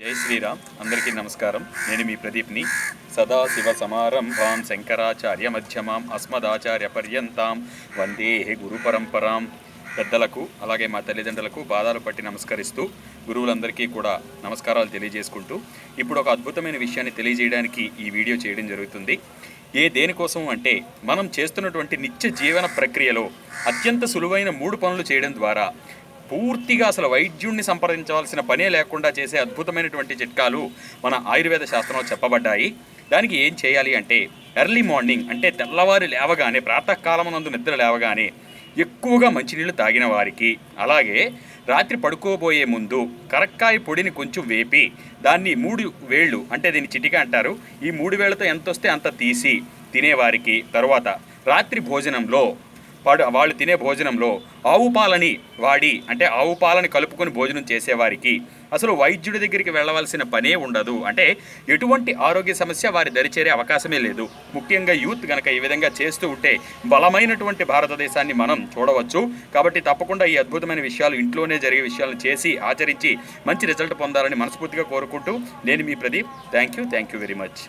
జై శ్రీరామ్. అందరికీ నమస్కారం. నేను మీ ప్రదీప్ని. సదాశివ సమారంభాం శంకరాచార్య మధ్యమాం అస్మదాచార్య పర్యంతాం. వందే గురు పరంపరాం. పెద్దలకు అలాగే మా తల్లిదండ్రులకు పాదాలు పట్టి నమస్కరిస్తూ గురువులందరికీ కూడా నమస్కారాలు తెలియజేసుకుంటూ ఇప్పుడు ఒక అద్భుతమైన విషయాన్ని తెలియజేయడానికి ఈ వీడియో చేయడం జరుగుతుంది. ఏ దేనికోసం అంటే మనం చేస్తున్నటువంటి నిత్య జీవన ప్రక్రియలో అత్యంత సులువైన మూడు పనులు చేయడం ద్వారా పూర్తిగా అసలు వైద్యుణ్ణి సంప్రదించవలసిన పనే లేకుండా చేసే అద్భుతమైనటువంటి చిట్కాలు మన ఆయుర్వేద శాస్త్రంలో చెప్పబడ్డాయి. దానికి ఏం చేయాలి అంటే ఎర్లీ మార్నింగ్ అంటే తెల్లవారి లేవగానే ప్రాతకాలమునందు నిద్ర లేవగానే ఎక్కువగా మంచినీళ్ళు తాగిన వారికి అలాగే రాత్రి పడుకోబోయే ముందు కరక్కాయ పొడిని కొంచెం వేపి దాన్ని మూడు వేళ్ళు అంటే దీన్ని చిటిక అంటారు ఈ మూడు వేళ్ళతో ఎంత వస్తే అంత తీసి తినేవారికి తర్వాత రాత్రి భోజనంలో వాడు వాళ్ళు తినే భోజనంలో ఆవు పాలని వాడి అంటే ఆవు పాలని కలుపుకొని భోజనం చేసేవారికి అసలు వైద్యుడి దగ్గరికి వెళ్ళవలసిన పనే ఉండదు. అంటే ఎటువంటి ఆరోగ్య సమస్య వారి దరిచేరే అవకాశమే లేదు. ముఖ్యంగా యూత్ కనుక ఈ విధంగా చేస్తూ ఉంటే బలమైనటువంటి భారతదేశాన్ని మనం చూడవచ్చు. కాబట్టి తప్పకుండా ఈ అద్భుతమైన విషయాలు ఇంట్లోనే జరిగే విషయాలను చేసి ఆచరించి మంచి రిజల్ట్ పొందాలని మనస్ఫూర్తిగా కోరుకుంటూ నేను మీ Pradeep. Thank you thank you very much.